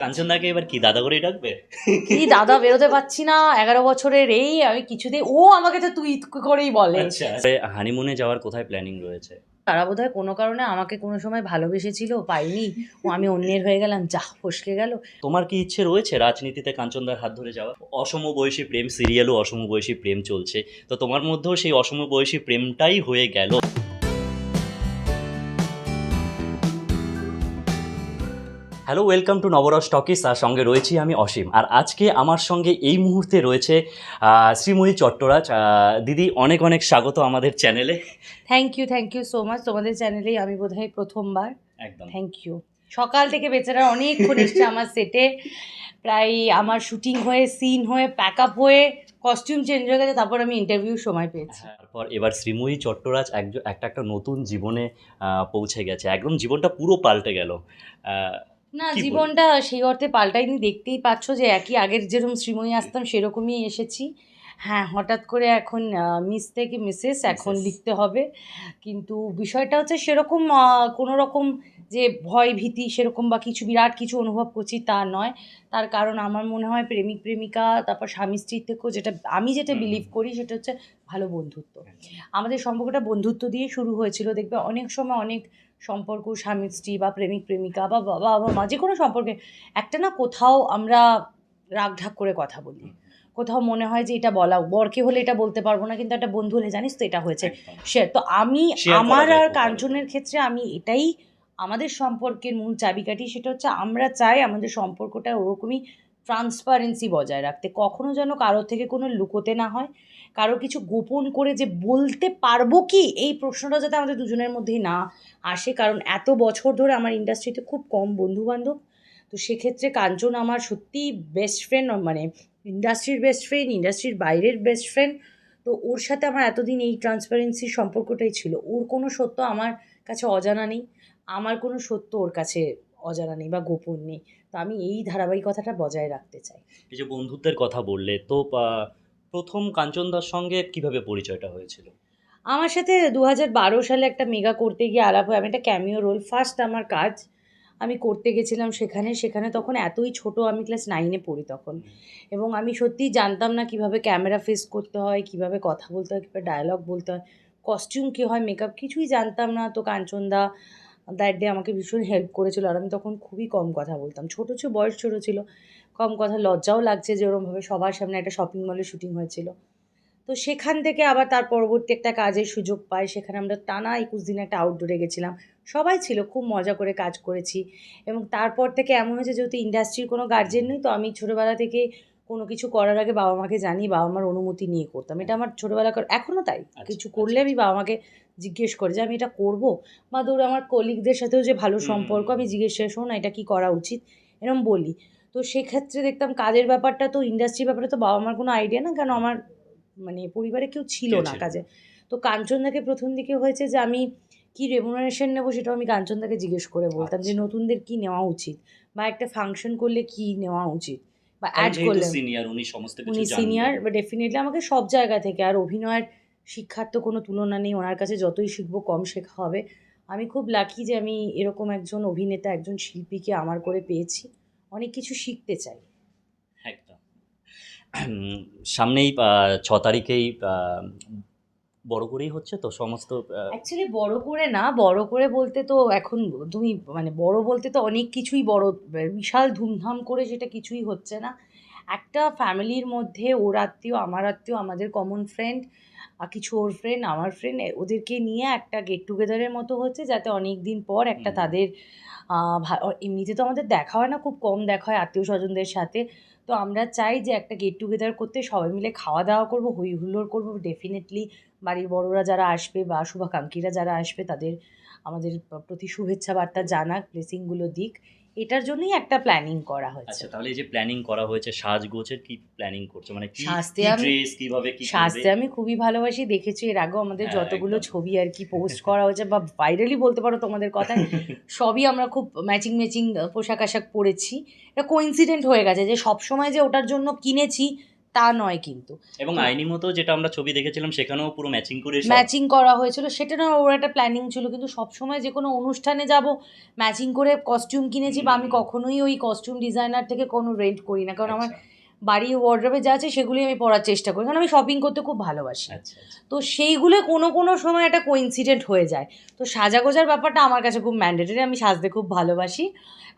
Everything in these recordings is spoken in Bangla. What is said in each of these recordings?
কাঞ্চনদাকে এবার কি দাদা করেই ডাকবে? কি দাদা বেরোতে পারছি না এগারো বছরের এই আমি কিছুতেই ও আমাকে তো তুই করেই বলে। আচ্ছা। হানিমুনে যাওয়ার কোথায় প্ল্যানিং রয়েছে? তারা বোধ হয় কোনো কারণে আমাকে কোনো সময় ভালোবেসেছিল পাইনি। ও আমি অন্যের হয়ে গেলাম যা ফসকে গেল। তোমার কি ইচ্ছে রয়েছে রাজনীতিতে কাঞ্চনদার হাত ধরে যাওয়া অসম বয়সী প্রেম সিরিয়ালও অসম বয়সী প্রেম চলছে। তো তোমার মধ্যেও সেই অসম বয়সী প্রেমটাই হয়ে গেল। Hello welcome to Navarasa talkies আর সঙ্গে রয়েছি আমি অসীম। আর আজকে আমার সঙ্গে এই মুহূর্তে রয়েছে শ্রীময়ী চট্টরাজ। দিদি অনেক অনেক স্বাগত আমাদের চ্যানেলে thank you thank you so much তোমাদের চ্যানেলেই আমি বোধ হয় প্রথমবার। একদম। থ্যাংক ইউ সকাল থেকে বেচারা অনেকক্ষণ এসছে আমার সেটে প্রায় আমার শুটিং হয়ে সিন হয়ে প্যাক আপ হয়ে কস্টিউম চেঞ্জ হয়ে গেছে তারপর আমি ইন্টারভিউ সময় পেয়েছি। তারপর এবার শ্রীময়ী চট্টরাজ একজন একটা একটা নতুন জীবনে পৌঁছে গেছে। একদম জীবনটা পুরো পাল্টে গেল। না জীবনটা সেই অর্থে পাল্টাইনি দেখতেই পাচ্ছ যে একই আগের যেরকম শ্রীময়ী আসতাম সেরকমই এসেছি। হ্যাঁ হঠাৎ করে এখন মিস থেকে মিসেস এখন লিখতে হবে। কিন্তু বিষয়টা হচ্ছে সেরকম কোনো রকম যে ভয় ভীতি সেরকম বা কিছু বিরাট কিছু অনুভব করছি তা নয়। তার কারণ আমার মনে হয় প্রেমিক প্রেমিকা তারপর স্বামী স্ত্রীর থেকেও যেটা আমি যেটা বিলিভ করি সেটা হচ্ছে ভালো বন্ধুত্ব। আমাদের সম্পর্কটা বন্ধুত্ব দিয়ে শুরু হয়েছিল। দেখবে অনেক সময় অনেক সম্পর্ক স্বামী স্ত্রী বা প্রেমিক প্রেমিকা বা বাবা বা মা যে কোনো সম্পর্কে একটা না কোথাও আমরা রাগঢাক করে কথা বলি। কোথাও মনে হয় যে এটা বলা বরকে হলে এটা বলতে পারব না কিন্তু একটা বন্ধু হলে জানিস তো এটা হয়েছে। সে তো আমি আমার আর কাঞ্চনের ক্ষেত্রে আমি এটাই আমাদের সম্পর্কের মূল চাবিকাঠি সেটা হচ্ছে আমরা চাই আমাদের সম্পর্কটা ওরকমই ট্রান্সপারেন্সি বজায় রাখতে। কখনো যেন কারোর থেকে কোনো লুকোতে না হয়। কারও কিছু গোপন করে যে বলতে পারব কি? এই প্রশ্নটা যাতে আমাদের দুজনের মধ্যেই না আসে, কারণ এত বছর ধরে আমার ইন্ডাস্ট্রিতে খুব কম বন্ধু বান্ধব তো সেক্ষেত্রে কাঞ্চন আমার সত্যি বেস্ট ফ্রেন্ড মানে ইন্ডাস্ট্রির বেস্ট ফ্রেন্ড ইন্ডাস্ট্রির বাইরের বেস্ট ফ্রেন্ড তো ওর সাথে আমার এতদিন এই ট্রান্সপারেন্সির সম্পর্কটাই ছিল। ওর কোনো সত্য আমার কাছে অজানা নেই। আমার কোনো সত্য ওর কাছে অজানা নেই বা গোপন নেই। তো আমি এই ধারাবাহিকতাটা বজায় রাখতে চাই। এই যে বন্ধুত্বের কথা বললে, তো প্রথম কাঞ্চনদার সঙ্গে কীভাবে পরিচয়টা হয়েছিল? আমার সাথে দু বারো সালে একটা মেগা করতে গিয়ে আলাপ হয়। আমি একটা ক্যামিও রোল ফার্স্ট আমার কাজ। আমি করতে গেছিলাম সেখানে। সেখানে তখন এতই ছোট আমি ক্লাস নাইনে পড়ি তখন। এবং আমি সত্যিই জানতাম না কীভাবে ক্যামেরা ফেস করতে হয় কীভাবে কথা বলতে হয় কীভাবে ডায়লগ বলতে হয় কস্টিউম কী হয় মেকআপ কিছুই জানতাম না। তো কাঞ্চনদা দ্যাট ডে আমাকে ভীষণ হেল্প করেছিল আর আমি তখন খুবই কম কথা বলতাম। ছোটো ছিল বয়স ছোটো ছিল, কম কথা, লজ্জাও লাগছে যে ওরমভাবে সবার সামনে একটা শপিং মলে শুটিং হয়েছিল। তো সেখান থেকে আবার তার পরবর্তী একটা কাজের সুযোগ পাই, সেখানে আমরা টানা একুশ দিন একটা আউটডোরে গেছিলাম। সবাই ছিল, খুব মজা করে কাজ করেছি এবং তারপর থেকে এমন হয়েছে যেহেতু ইন্ডাস্ট্রির কোনো গার্জেন নেই, তো আমি ছোটোবেলা থেকে কোনো কিছু করার আগে বাবা মাকে জানি বাবা মার অনুমতি নিয়ে করতাম। এটা আমার ছোটোবেলাকার এখনও তাই। আচ্ছা, কিছু করলে আমি বাবা মাকে জিজ্ঞেস করি যে আমি এটা করব? বা ধরো আমার কলিগদের সাথেও যে ভালো সম্পর্ক আমি জিজ্ঞেস শোন না এটা কি করা উচিত? এরকম বলি। তো সেক্ষেত্রে দেখতাম কাজের ব্যাপারটা তো ইন্ডাস্ট্রির ব্যাপারে তো বাবা মার কোনো আইডিয়া না কারণ আমার মানে পরিবারে কেউ ছিল না কাজে। তো কাঞ্চনদাকে প্রথম দিকে হয়েছে যে আমি কি রেমুনারেশন নেব সেটাও আমি কাঞ্চনদাকে জিজ্ঞেস করে বলতাম যে আচ্ছা। নতুনদের কি নেওয়া উচিত? বা একটা ফাংশন করলে কি নেওয়া উচিত? বা অ্যাড করলেন। সিনিয়র উনি সমস্ত কিছু উনি সিনিয়র ডেফিনেটলি আমাকে সব জায়গা থেকে আর অভিনয়ের শিক্ষার তো কোনো তুলনা নেই ওনার কাছে যতই শিখব কম শেখা হবে। আমি খুব লাকি যে আমি এরকম একজন অভিনেতা একজন শিল্পীকে আমার করে পেয়েছি। অনেক কিছু শিখতে চাই। একদম। সামনেই ছ তারিখেই বড় করেই হচ্ছে তো সমস্ত অ্যাকচুয়ালি বড় করে না বড় করে বলতে তো এখন তুমি মানে বড় বলতে তো অনেক কিছুই বড় বিশাল ধুমধাম করে সেটা কিছুই হচ্ছে না। একটা ফ্যামিলির মধ্যে ওর আত্মীয় আমার আত্মীয় আমাদের কমন ফ্রেন্ড কিছু ওর ফ্রেন্ড আমার ফ্রেন্ড ওদেরকে নিয়ে একটা গেট টুগেদারের মতো হচ্ছে যাতে অনেক দিন পর একটা তাদের এমনিতে তো আমাদের দেখা হয় না খুব কম দেখা হয় আত্মীয় স্বজনদের সাথে। তো আমরা চাই যে একটা গেট টুগেদার করতে সবাই মিলে খাওয়া দাওয়া করব হই হুল্লোড় করব। ডেফিনেটলি বাড়ির বড়রা যারা আসবে বা শুভাকাঙ্ক্ষীরা যারা আসবে তাদের আমাদের প্রতি শুভেচ্ছা বার্তা জানাক ব্লেসিংগুলো দিক। এটার জন্যই একটা প্ল্যানিং করা হয়েছে। আচ্ছা তাহলে এই যে প্ল্যানিং করা হয়েছে সাজগোছের কি প্ল্যানিং করছে? মানে কি সাজতে আমি- ড্রেস কীভাবে কি সাজতে আমি খুবই ভালোবাসি দেখেছি এর আগেও আমাদের হ্যাঁ, যতগুলো ছবি আর কি পোস্ট করা হয়েছে বা ভাইরালি বলতে পারো তোমাদের কথা সবই আমরা খুব ম্যাচিং ম্যাচিং পোশাক আশাক পরেছি। এটা কোইন্সিডেন্ট হয়ে গেছে যে সব সময় যে ওটার জন্য কিনেছি তা নয় কিন্তু। এবং আইনি মতো যেটা আমরা ছবি দেখেছিলাম সেখানেও পুরো ম্যাচিং করে ম্যাচিং করা হয়েছিল। সেটা না ওর একটা প্ল্যানিং ছিল কিন্তু সবসময় যে কোনো অনুষ্ঠানে যাব ম্যাচিং করে কস্টিউম কিনেছি বা আমি কখনোই ওই কস্টিউম ডিজাইনার থেকে কোনো রেন্ট করি না। কারণ আমার বাড়ি বাড়ির ওয়ার্ড্রবে যা আছে সেগুলি আমি পরার চেষ্টা করি। কারণ আমি শপিং করতে খুব ভালোবাসি। আচ্ছা আচ্ছা। তো সেইগুলো কোনো কোনো সময় একটা কোইন্সিডেন্ট হয়ে যায়। তো সাজাগোজার ব্যাপারটা আমার কাছে খুব ম্যান্ডেটরি আমি সাজতে খুব ভালোবাসি।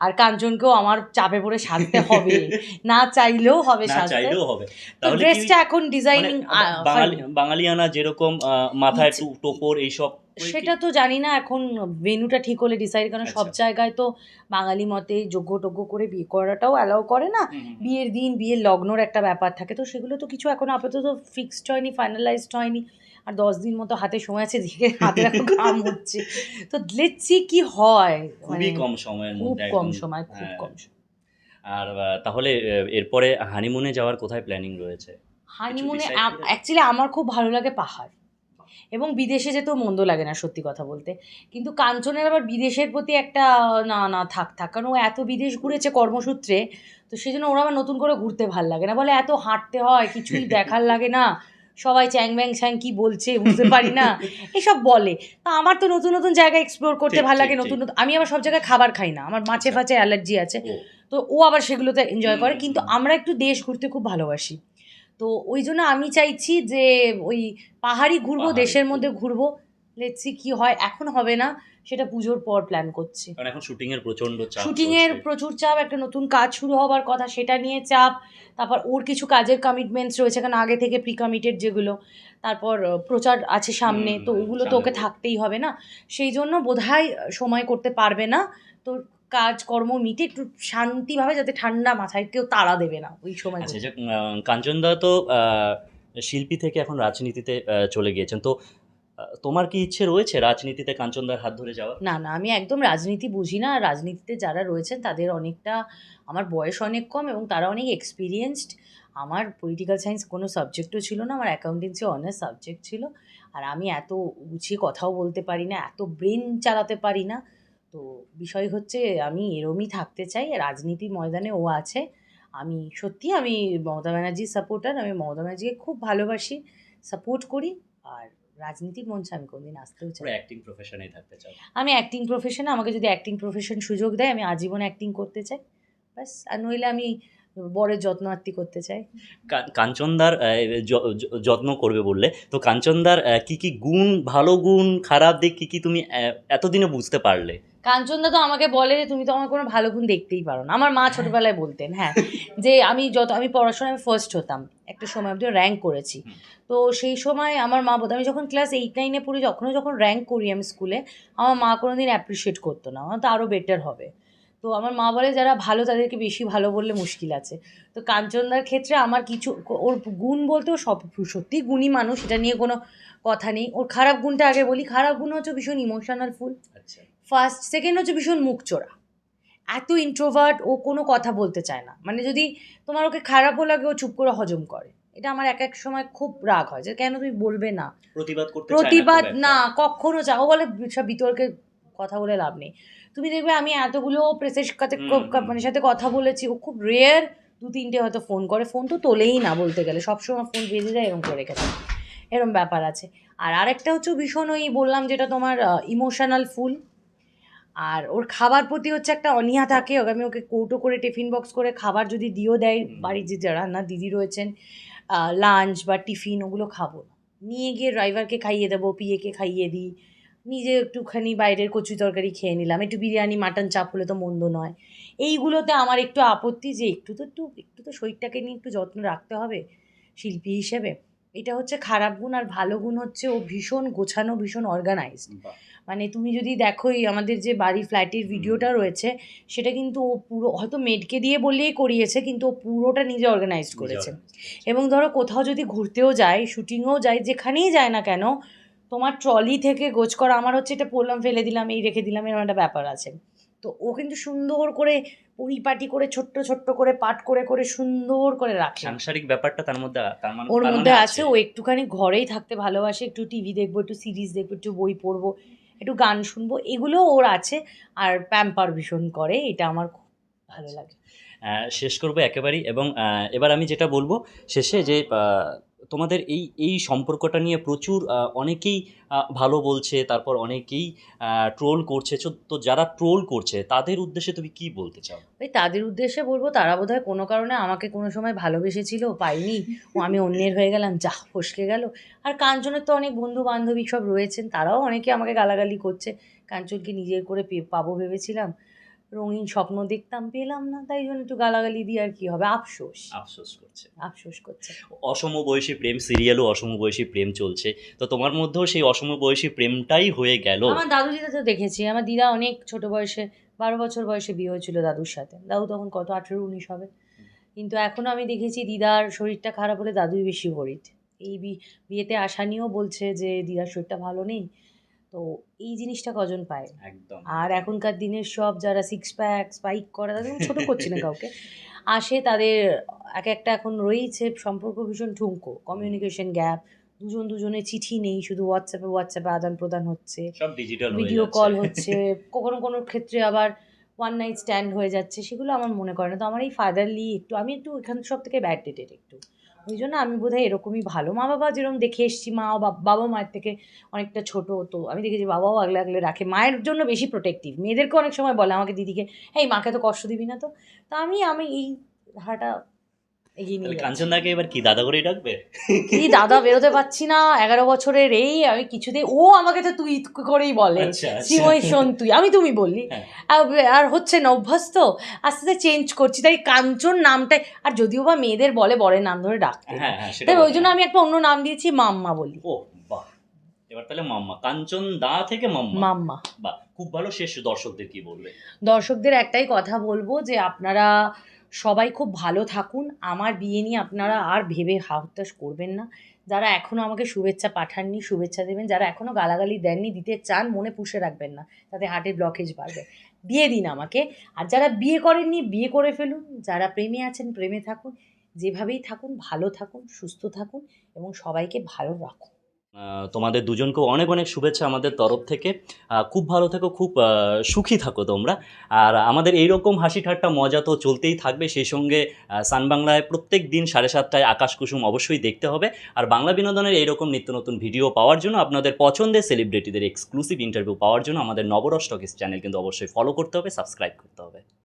আর কাঞ্চনকেও আমার চাপে পড়ে সাজতে হবে। না চাইলেও হবে সাজতে। চাইলেও হবে। তো ড্রেসটা এখন ডিজাইনিং মানে বাঙালি বাঙালিয়ানা যেরকম মাথায় টোপর এইসব সেটা তো জানি না এখন ভেনুটা ঠিক হলে ডিসাইড কারণ সব আচ্ছা। জায়গায় তো বাঙালি মতে যোগ্য টোগ্য করে বিয়ে করাটাও অ্যালাউ করে না। বিয়ের দিন বিয়ের লগ্নর একটা ব্যাপার থাকে। তো সেগুলো তো কিছু এখন আপাতত ফিক্সড হয়নি ফাইনালাইজড হয়নি। আর দশ দিন মতো হাতে সময় আছে দিকে হাতে কাম হচ্ছে। তো লেটসি কি হয়। খুবই মানে কম সময়ের খুব কম সময় খুব হ্যাঁ। কম সময়। আর তাহলে এরপরে হানিমুনে যাওয়ার কোথায় প্ল্যানিং রয়েছে? হানিমুনে অ্যাকচুয়ালি আমার খুব ভালো লাগে পাহাড়। এবং বিদেশে যেতেও মন্দ লাগে না সত্যি কথা বলতে। কিন্তু কাঞ্চনের আবার বিদেশের প্রতি একটা না না থাক থাক। কারণ ও এত বিদেশ ঘুরেছে কর্মসূত্রে তো সেই জন্য ওরা আবার নতুন করে ঘুরতে ভালো লাগে না। বলে এত হাঁটতে হয় কিছুই দেখার লাগে না। সবাই চ্যাং ব্যাং ছ্যাং কি বলছে বুঝতে পারি না। এসব বলে। তা আমার তো নতুন নতুন জায়গা এক্সপ্লোর করতে ভালো লাগে নতুন নতুন। আমি আবার সব জায়গায় খাবার খাই না। আমার মাছে আচ্ছা। ফাছে অ্যালার্জি আছে। তো ও আবার সেগুলোতে এনজয় করে। কিন্তু আমরা একটু দেশ ঘুরতে খুব ভালোবাসি। তো ওই জন্য আমি চাইছি যে ওই পাহাড়ি ঘুরবো দেশের মধ্যে ঘুরবো। লেটসি কি হয়। এখন হবে না। সেটা পুজোর পর প্ল্যান করছি। কারণ এখন শুটিং এর প্রচণ্ড চাপ শুটিং এর প্রচুর চাপ একটা নতুন কাজ শুরু হবার কথা সেটা নিয়ে চাপ। তারপর ওর কিছু কাজের কমিটমেন্টস রয়েছে কারণ আগে থেকে প্রি কমিটেড যেগুলো তারপর প্রচার আছে সামনে তো ওগুলো তো ওকে থাকতেই হবে না। সেই জন্য বোধহয় সময় করতে পারবে না। তো কাজকর্ম মিটে একটু শান্তিভাবে যাতে ঠান্ডা মাথায় কেউ তাড়া দেবে না ওই সময় আচ্ছা কাঞ্চনদা তো শিল্পী থেকে এখন রাজনীতিতে চলে গিয়েছেন। তো তোমার কি ইচ্ছে রয়েছে রাজনীতিতে কাঞ্চনদার হাত ধরে যাওয়া না না, আমি একদম রাজনীতি বুঝি না। রাজনীতিতে যারা রয়েছেন, তাদের অনেকটা আমার বয়স অনেক কম এবং তারা অনেক এক্সপিরিয়েন্সড আমার পলিটিক্যাল সায়েন্স কোনো সাবজেক্টও ছিল না, আমার অ্যাকাউন্টেন্সি অনার্স সাবজেক্ট ছিল। আর আমি এত গুছিয়ে কথাও বলতে পারি না, এত ব্রেন চালাতে পারি না। তো বিষয় হচ্ছে, আমি এরমই থাকতে চাই। রাজনীতি ময়দানে ও আছে। আমি সত্যি, আমি মমতা ব্যানার্জির সাপোর্টার আমি মমতা ব্যানার্জিকে খুব ভালোবাসি সাপোর্ট করি। আর রাজনীতির মঞ্চে আমি কোনোদিন আসতেও চাই অ্যাক্টিং প্রফেশনেই থাকতে চাই আমি অ্যাক্টিং প্রফেশনে আমাকে যদি অ্যাক্টিং প্রফেশন সুযোগ দেয় আমি আজীবন অ্যাক্টিং করতে চাই। ব্যাস আর নইলে আমি বরের যত্ন আত্মি করতে চাই। কাঞ্চনদার যত্ন করবে বললে তো কাঞ্চনদার কি কি গুণ ভালো গুণ খারাপ দিক কি কি তুমি এতদিনে বুঝতে পারলে? কাঞ্চনদা তো আমাকে বলে যে তুমি তো আমার কোনো ভালো গুণ দেখতেই পারো না। আমার মা ছোটবেলায় বলতেন হ্যাঁ যে আমি যত আমি পড়াশোনায় ফার্স্ট হতাম। একটা সময় অব্দি র্যাঙ্ক করেছি। তো সেই সময় আমার মা বলতো আমি যখন ক্লাস এইট নাইনে পড়ি যখনও যখন র্যাঙ্ক করি আমি স্কুলে আমার মা কোনো দিন অ্যাপ্রিসিয়েট করতো না। আমার তো আরও বেটার হবে। তো আমার মা বলে যারা ভালো তাদেরকে বেশি ভালো বললে মুশকিল আছে। তো কাঞ্চনদার ক্ষেত্রে আমার কিছু ওর গুণ বলতে বলতেও সব সত্যি গুণী মানুষ এটা নিয়ে কোনো কথা নেই। ওর খারাপ গুণটা আগে বলি। খারাপ গুণ হচ্ছে ভীষণ ইমোশনাল ফুল আচ্ছা। ফার্স্ট সেকেন্ড হচ্ছে ভীষণ মুখ চোরা। এত ইন্ট্রোভার্ট ও কোনো কথা বলতে চায় না। মানে যদি তোমার ওকে খারাপও লাগে ও চুপ করে হজম করে। এটা আমার এক এক সময় খুব রাগ হয় যে কেন তুমি বলবে না? প্রতিবাদ করতে প্রতিবাদ। না কখনো চাও বলে সব বিতর্কে কথা বলে লাভ নেই। তুমি দেখবে আমি এতগুলো প্রেসের সাথে। মানে সাথে কথা বলেছি ও খুব রেয়ার দু তিনটে হয়তো ফোন করে। ফোন তো তোলেই না বলতে গেলে সবসময় ফোন বেজে যায় এরকম করে রেখেছে। এরকম ব্যাপার আছে। আর আরেকটা হচ্ছে ভীষণ ওই বললাম যেটা তোমার ইমোশনাল ফুল আর ওর খাবার প্রতি হচ্ছে একটা অনীহা থাকে। ওকে আমি ওকে কৌটো করে টিফিন বক্স করে খাবার যদি দিয়েও দেয় বাড়ির যে যারা রান্না দিদি রয়েছেন লাঞ্চ বা টিফিন ওগুলো খাব। নিয়ে গিয়ে ড্রাইভারকে খাইয়ে দেবো পিএকে খাইয়ে দিই। নিজে একটুখানি বাইরের কচু তরকারি খেয়ে নিলাম। একটু বিরিয়ানি মাটন চাপ হলে তো মন্দ নয়। এইগুলোতে আমার একটু আপত্তি যে একটু তো একটু একটু তো শরীরটাকে নিয়ে একটু যত্ন রাখতে হবে শিল্পী হিসেবে। এটা হচ্ছে খারাপ গুণ আর ভালো গুণ হচ্ছে ও ভীষণ গোছানো ভীষণ অর্গানাইজড মানে তুমি যদি দেখো এই আমাদের যে বাড়ির ফ্ল্যাটের ভিডিওটা রয়েছে সেটা কিন্তু ও পুরো হয়তো মেডকে দিয়ে বললেই করিয়েছে কিন্তু ও পুরোটা নিজে অর্গানাইজড করেছে। এবং ধরো কোথাও যদি ঘুরতেও যায় শুটিংয়েও যায় যেখানেই যায় না কেন তোমার ট্রলি থেকে গোছ করা আমার হচ্ছে এটা পড়লাম ফেলে দিলাম এই রেখে দিলাম এরকম একটা ব্যাপার আছে। তো ও কিন্তু সুন্দর করে পরিপাটি করে ছোট্ট ছোট্ট করে পাট করে করে সুন্দর করে রাখে। সাংসারিক ব্যাপারটা তার মধ্যে তার মানে ওর মধ্যে আছে ও একটুখানি ঘরেই থাকতে ভালোবাসে একটু টিভি দেখব একটু সিরিজ দেখব একটু বই পড়ব একটু গান শুনব এগুলো ওর আছে। আর প্যাম্পার ভীষণ করে এটা আমার খুব ভালো লাগে। শেষ করব একেবারেই এবং এবার আমি যেটা বলব শেষে যে তোমাদের এই এই সম্পর্কটা নিয়ে প্রচুর অনেকেই ভালো বলছে, তারপর অনেকেই ট্রোল করছে। তো যারা ট্রোল করছে, তাদের উদ্দেশ্যে তুমি কি বলতে চাও? ওই তাদের উদ্দেশ্যে বলব, তারা বোধহয় কোনো কারণে আমাকে কোনো সময় ভালোবেসেছিল, পাইনি। ও আমি অন্যের হয়ে গেলাম, যা ফসকে গেল। আর কাঞ্চনের তো অনেক বন্ধু বান্ধবী সব রয়েছেন, তারাও অনেকে আমাকে গালাগালি করছে। কাঞ্চনকে নিজের করে পাবো ভেবেছিলাম। রঙিন স্বপ্ন দেখতাম পেলাম না তাই জন্য একটু গালাগালি দিয়ে আর কি হবে। আফসোস। আফসোস করছে। আফসোস করছে। অসম বয়সী প্রেম সিরিয়ালও অসম বয়সী প্রেম চলছে। তো তোমার মধ্যেও সেই অসম বয়সী প্রেমটাই হয়ে গেল? আমার দাদু দিদা তো দেখেছি আমার দিদা অনেক ছোট বয়সে বারো বছর বয়সে বিয়ে হয়েছিল দাদুর সাথে। দাদু তখন কত? আঠেরো উনিশ হবে। কিন্তু এখনও আমি দেখেছি দিদার শরীরটা খারাপ হলে দাদুই বেশি হরিট এই বিয়েতে আসা নিয়েও বলছে যে দিদার শরীরটা ভালো নেই। তো এই জিনিসটা কজন পায়? একদম। আর এখনকার দিনের সব যারা সিক্স প্যাক স্পাইক করে তাদের ছোটো করছি না কাউকে। আসে তাদের এক একটা এখন রয়েছে সম্পর্ক ভীষণ ঠুনকো। কমিউনিকেশন গ্যাপ দুজন দুজনে চিঠি নেই শুধু হোয়াটসঅ্যাপে হোয়াটসঅ্যাপে আদান প্রদান হচ্ছে। সব ডিজিটাল ভিডিও কল হচ্ছে কখনো কোনো ক্ষেত্রে আবার ওয়ান নাইট স্ট্যান্ড হয়ে যাচ্ছে সেগুলো আমার মনে করে না। তো আমার এই ফাদারলি একটু আমি একটু এখান সব থেকে ব্যাড ডেটেড একটু। ওই জন্য আমি বোধহয় এরকমই ভালো। মা বাবা যেরকম দেখে এসছি, মা বাবা মায়ের থেকে অনেকটা ছোট তো আমি দেখেছি বাবাও আগলে আগলে রাখে। মায়ের জন্য বেশি প্রোটেক্টিভ মেয়েদেরকে অনেক সময় বলে আমাকে, দিদিকে হ্যাঁ মাকে তো কষ্ট দিবি না তো? তা আমি আমি এই ধারাটা এগিয়ে নিয়ে যাচ্ছি। কাঞ্চন এবার কি দাদা করেই ডাকবে? কি দাদা বেরোতে পারছি না এগারো বছরের এই আমি কিছুতেই ও আমাকে তো তুই করেই বলে। আচ্ছা, আচ্ছা। শ্রীময় শোন তুই আমি তুমি বললি। হ্যাঁ। আর- আর হচ্ছে না অভ্যাস তো আস্তে আস্তে চেঞ্জ করছি তাই কাঞ্চন নামটাই আর যদিও বা মেয়েদের বলে বরের নাম ধরে ডাকতে। হ্যাঁ হ্যাঁ সেটা তাই ওই। জন্য আমি একটা অন্য নাম দিয়েছি মাম্মা বলি। ও বাহ। এবার তাহলে মাম্মা কাঞ্চন দা থেকে মাম্মা? মাম্মা। বাহ খুব ভালো শেষ দর্শকদের কি বলবে? দর্শকদের একটাই কথা বলব যে আপনারা সবাই খুব ভালো থাকুন। আমার বিয়ে নিয়ে আপনারা আর ভেবে হাহতাশ করবেন না। যারা এখনও আমাকে শুভেচ্ছা পাঠাননি, শুভেচ্ছা দেবেন। যারা এখনও গালাগালি দেননি, দিতে চান, মনে পুষে রাখবেন না। তাতে হার্টের ব্লকেজ বাড়বে। দিয়ে দিন আমাকে। আর যারা বিয়ে করেননি, বিয়ে করে ফেলুন। যারা প্রেমে আছেন, প্রেমে থাকুন। যেভাবেই থাকুন, ভালো থাকুন, সুস্থ থাকুন এবং সবাইকে ভালো রাখুন। তোমাদের দুজনকেও অনেক অনেক শুভেচ্ছা আমাদের তরফ থেকে। খুব ভালো থেকো খুব সুখী থাকো তোমরা। আর আমাদের এইরকম হাসি ঠাট্টা মজা তো চলতেই থাকবে। সেই সঙ্গে আহ, সান বাংলায় প্রত্যেক দিন সাড়ে সাতটায় আকাশ কুসুম অবশ্যই দেখতে হবে। আর বাংলা বিনোদনের এইরকম নিত্য নতুন ভিডিও পাওয়ার জন্য আপনাদের পছন্দের সেলিব্রিটিদের এক্সক্লুসিভ ইন্টারভিউ পাওয়ার জন্য আমাদের নবরস টকিস চ্যানেল কিন্তু অবশ্যই ফলো করতে হবে সাবস্ক্রাইব করতে হবে।